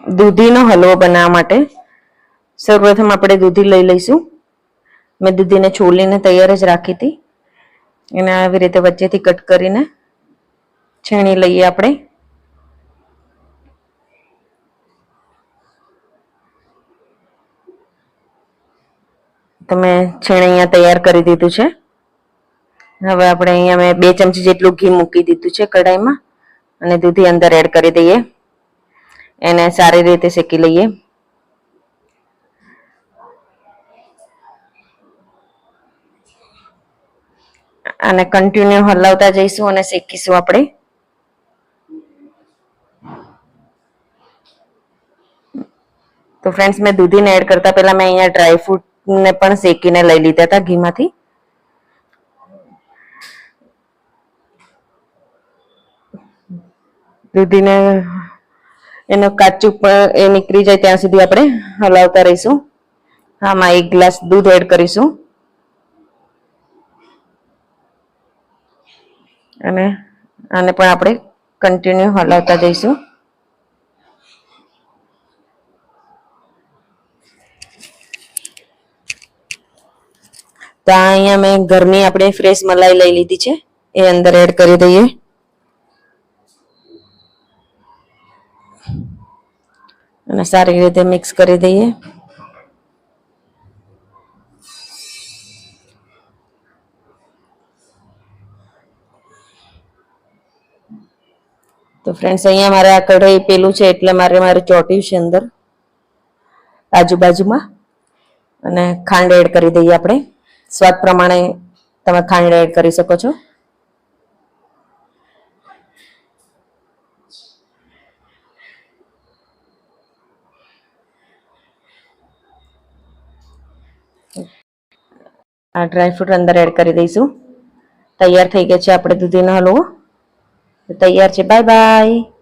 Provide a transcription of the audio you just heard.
દૂધીનો હલવો બનાવવા માટે. સૌપ્રથમ આપણે દૂધી લઈ લઈશું. મેં દૂધીને છોલીને તૈયાર જ રાખી હતી. એને આવી રીતે વચ્ચેથી કટ કરીને છીણી લઈએ આપણે. તમે છીણ અહીંયા તૈયાર કરી દીધું છે. હવે આપણે અહીંયા મેં બે ચમચી જેટલું ઘી મૂકી દીધું છે કઢાઈમાં. અને દૂધી અંદર એડ કરી દઈએ. એને સારી રીતે શેકી લઈએ. અને કન્ટિન્યુ હલાવતા જઈશું અને શેકીશું આપણે. તો ફ્રેન્ડ્સ મેં દૂધીને એડ કરતા પહેલા મેં અહીંયા ડ્રાય ફ્રૂટને પણ શેકીને લઈ લીધા હતા ઘીમાંથી. દૂધીને એનો કાચું પણ એ નીકળી જાય ત્યાં સુધી આપણે હલાવતા રહીશું. આમાં એક ગ્લાસ દૂધ એડ કરીશું. અને આને પણ આપણે કન્ટિન્યુ હલાવતા જઈશું. તો અહીંયા મેં ઘરની આપણે ફ્રેશ મલાઈ લઈ લીધી છે. એ અંદર એડ કરી દઈએ. અને સારી રીતે મિક્સ કરી દઈએ. તો ફ્રેન્ડ્સ અહીંયા મારે આ કઢાઈ પેલું છે એટલે મારે મારે ચોટ્યું છે અંદર, આજુબાજુમાં. અને ખાંડ એડ કરી દઈએ આપણે. સ્વાદ પ્રમાણે તમે ખાંડ એડ કરી શકો છો. આ ડ્રાયફ્રૂટ અંદર એડ કરી દઈશું. તૈયાર થઈ ગયા છે આપણે દૂધીનો હલવો. તૈયાર છે. Bye bye